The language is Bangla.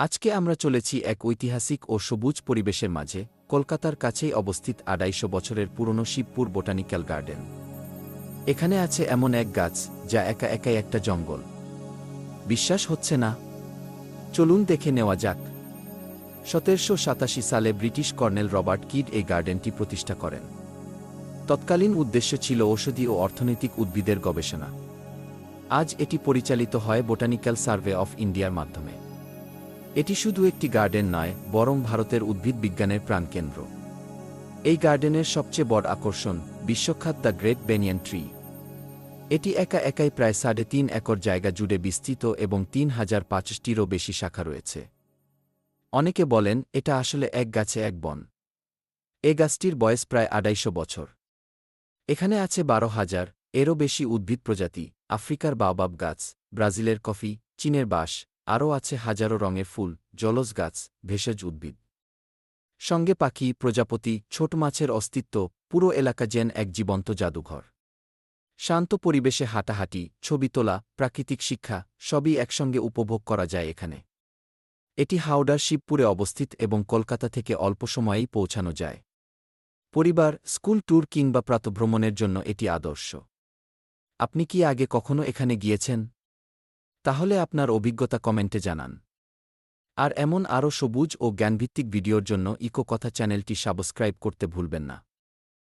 আজকে আমরা চলেছি এক ঐতিহাসিক ও সবুজ পরিবেশের মাঝে, কলকাতার কাছেই অবস্থিত আড়াইশো বছরের পুরনো শিবপুর বোটানিক্যাল গার্ডেন। এখানে আছে এমন এক গাছ, যা একা একাই একটা জঙ্গল। বিশ্বাস হচ্ছে না? চলুন দেখে নেওয়া যাক। সতেরোশো সাতাশি সালে ব্রিটিশ কর্নেল রবার্ট কিড এই গার্ডেনটি প্রতিষ্ঠা করেন। তৎকালীন উদ্দেশ্য ছিল ঔষধি ও অর্থনৈতিক উদ্ভিদের গবেষণা। আজ এটি পরিচালিত হয় বোটানিক্যাল সার্ভে অফ ইন্ডিয়ার মাধ্যমে। এটি শুধু একটি গার্ডেন নয়, বরং ভারতের উদ্ভিদ বিজ্ঞানের প্রাণকেন্দ্র। এই গার্ডেনের সবচেয়ে বড় আকর্ষণ বিশ্বখ্যাত দ্য গ্রেট বেনিয়ান ট্রি। এটি একা একাই প্রায় সাড়ে তিন একর জায়গা জুড়ে বিস্তৃত এবং তিন হাজার পাঁচটিরও বেশি শাখা রয়েছে। অনেকে বলেন, এটা আসলে এক গাছে এক বন। এ গাছটির বয়স প্রায় আড়াইশো বছর। এখানে আছে বারো হাজার, এরও বেশি উদ্ভিদ প্রজাতি, আফ্রিকার বাবাব গাছ, ব্রাজিলের কফি, চীনের বাঁশ আরও আছে হাজারো রঙের ফুল, জলজ গাছ, ভেষজ উদ্ভিদ। সঙ্গে পাখি, প্রজাপতি, ছোট মাছের অস্তিত্ব, পুরো এলাকা যেন এক জীবন্ত জাদুঘর। শান্ত পরিবেশে হাঁটাহাঁটি, ছবি তোলা, প্রাকৃতিক শিক্ষা, সবই একসঙ্গে উপভোগ করা যায় এখানে। এটি হাওড়ার শিবপুরে অবস্থিত এবং কলকাতা থেকে অল্প সময়েই পৌঁছানো যায়। পরিবার, স্কুল ট্যুর কিংবা প্রাতভ্রমণের জন্য এটি আদর্শ। আপনি কি আগে কখনো এখানে গিয়েছেন? তাহলে আপনার অভিজ্ঞতা কমেন্টে জানান। আর এমন আরও সবুজ ও জ্ঞানভিত্তিক ভিডিওর জন্য ইকো কথা চ্যানেলটি সাবস্ক্রাইব করতে ভুলবেন না।